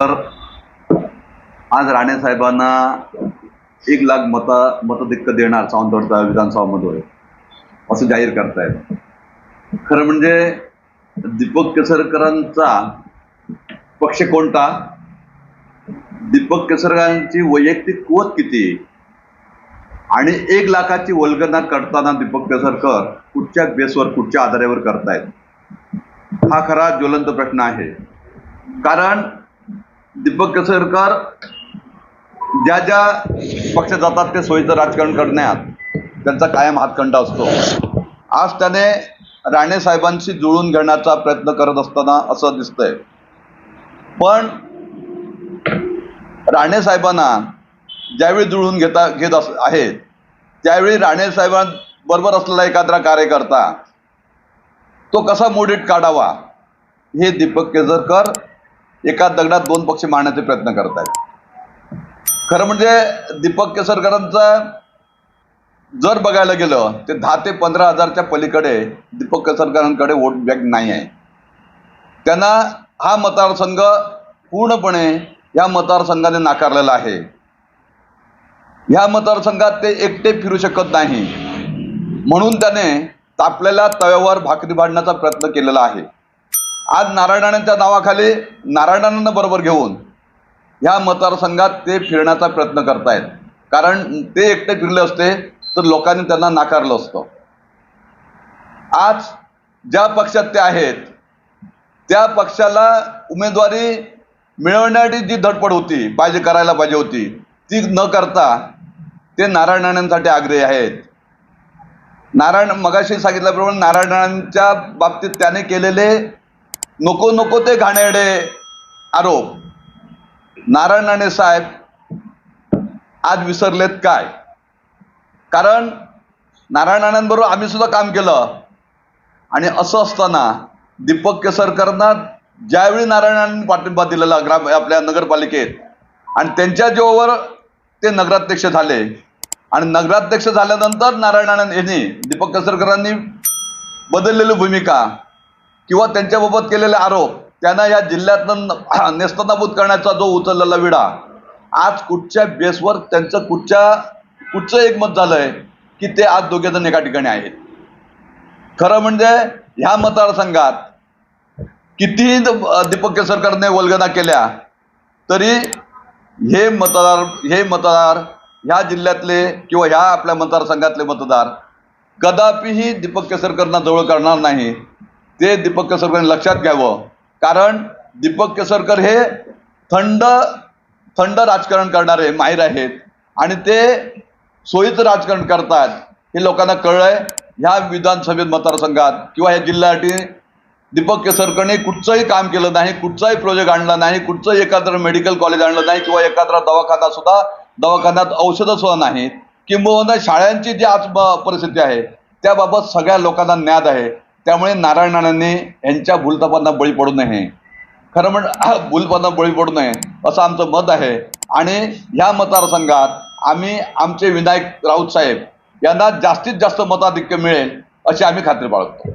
तर आज राणे साहेबांना एक लाख मत मतधिक्य देणार सावंतवाडचा विधानसभामध्ये. असं जाहीर करतायत. खरं म्हणजे दीपक केसरकरांचा पक्ष कोणता? दीपक केसरकरांची वैयक्तिक कुवत किती? आणि एक लाखाची वल्गना करताना दीपक केसरकर कुठच्या बेसवर कुठच्या आधारावर करतायत? हा खरा ज्वलंत प्रश्न आहे. कारण दीपक केसरकर ज्या ज्या पक्षात जातात ते सोयीचं राजकारण करण्यात त्यांचा कायम हातखंडा असतो. आज त्याने राणे साहेबांशी जुळून घेण्याचा प्रयत्न करत असताना असं दिसतंय. पण राणे साहेबांना ज्यावेळी जुळून घेता घेत अस आहेत त्यावेळी राणे साहेबांबरोबर असलेला एखादा कार्यकर्ता तो कसा मोडीत काढावा हे दीपक केसरकर एका दगडात दोन पक्ष मारण्याचे प्रयत्न करत आहेत खरं म्हणजे दीपक केसरकरांचा जर बघायला गेलं ते दहा ते पंधरा हजारच्या पलीकडे दीपक केसरकरांकडे वोट बँक नाही आहे. त्यांना हा मतदारसंघ पूर्णपणे या मतदारसंघाने नाकारलेला आहे. ह्या मतदारसंघात ते एकटे फिरू शकत नाही. म्हणून त्याने तापलेल्या तव्यावर भाकरी भाडण्याचा प्रयत्न केलेला आहे. आज नारायणांच्या नावाखाली नारायणांना बरोबर घेऊन ह्या मतदारसंघात ते फिरण्याचा प्रयत्न करतायत. कारण ते एकटे फिरले असते तर लोकांनी त्यांना नाकारलं असतं. आज ज्या पक्षात ते आहेत त्या पक्षाला उमेदवारी मिळवण्यासाठी जी धडपड होती पाहिजे करायला पाहिजे होती ती न करता ते नारायण राणेंसाठी आग्रही आहेत. नारायण मगाशी सांगितल्याप्रमाणे नारायणांच्या बाबतीत त्याने केलेले नको नको ते घाणेरडे आरोप. नारायण राणे साहेब आज विसरलेत काय? कारण नारायण राणेंबरोबर आम्ही सुद्धा काम केलं. आणि असं असताना दीपक केसरकरांना ज्यावेळी नारायणांनी पाठिंबा दिलेला ग्राम आपल्या नगरपालिकेत आणि त्यांच्या जीवावर ते नगराध्यक्ष झाले. आणि नगराध्यक्ष झाल्यानंतर नारायण यांनी दीपक केसरकरांनी बदललेली भूमिका किंवा त्यांच्याबाबत केलेले आरोप त्यांना या जिल्ह्यातनं नेस्तनाबूत करण्याचा जो उचललेला विडा आज कुठच्या बेसवर त्यांचं कुठच्या कुठचं एक मत झालंय की ते आज दोघेजण एका ठिकाणी आहेत. खरं म्हणजे ह्या मतदारसंघात कितीही दीपक केसरकरने वल्गना केल्या तरी हे मतदार हे मतदार ह्या जिल्ह्यातले किंवा ह्या आपल्या मतदारसंघातले मतदार कदापिही दीपक केसरकरना जवळ करणार नाही. ते दीपक केसरकरने लक्षात घ्यावं. कारण दीपक केसरकर हे थंड थंड राजकारण करणारे माहीर आहेत. आणि ते सोयीचं राजकारण करतात हे लोकांना कळलंय. ह्या विधानसभेत मतदारसंघात किंवा ह्या जिल्ह्यासाठी दीपक केसरकरने कुठचंही काम केलं नाही कुठचाही प्रोजेक्ट आणला नाही कुठचंही एखादं मेडिकल कॉलेज आणलं नाही किंवा एखादा दवाखाना सुद्धा दवाखान्यात औषधं सुद्धा नाहीत. किंबहुना शाळांची जी आज परिस्थिती आहे त्याबाबत सगळ्या लोकांना ज्ञात आहे. त्यामुळे नारायण राणेंनी यांच्या भूलतापांना बळी पडू नये. खरं म्हणजे भूलपणा बळी पडू नये असं आमचं मत आहे. आणि ह्या मतदारसंघात आम्ही आमचे विनायक राऊत साहेब यांना जास्तीत जास्त मताधिक्य मिळेल अशी आम्ही खात्री बाळगतो.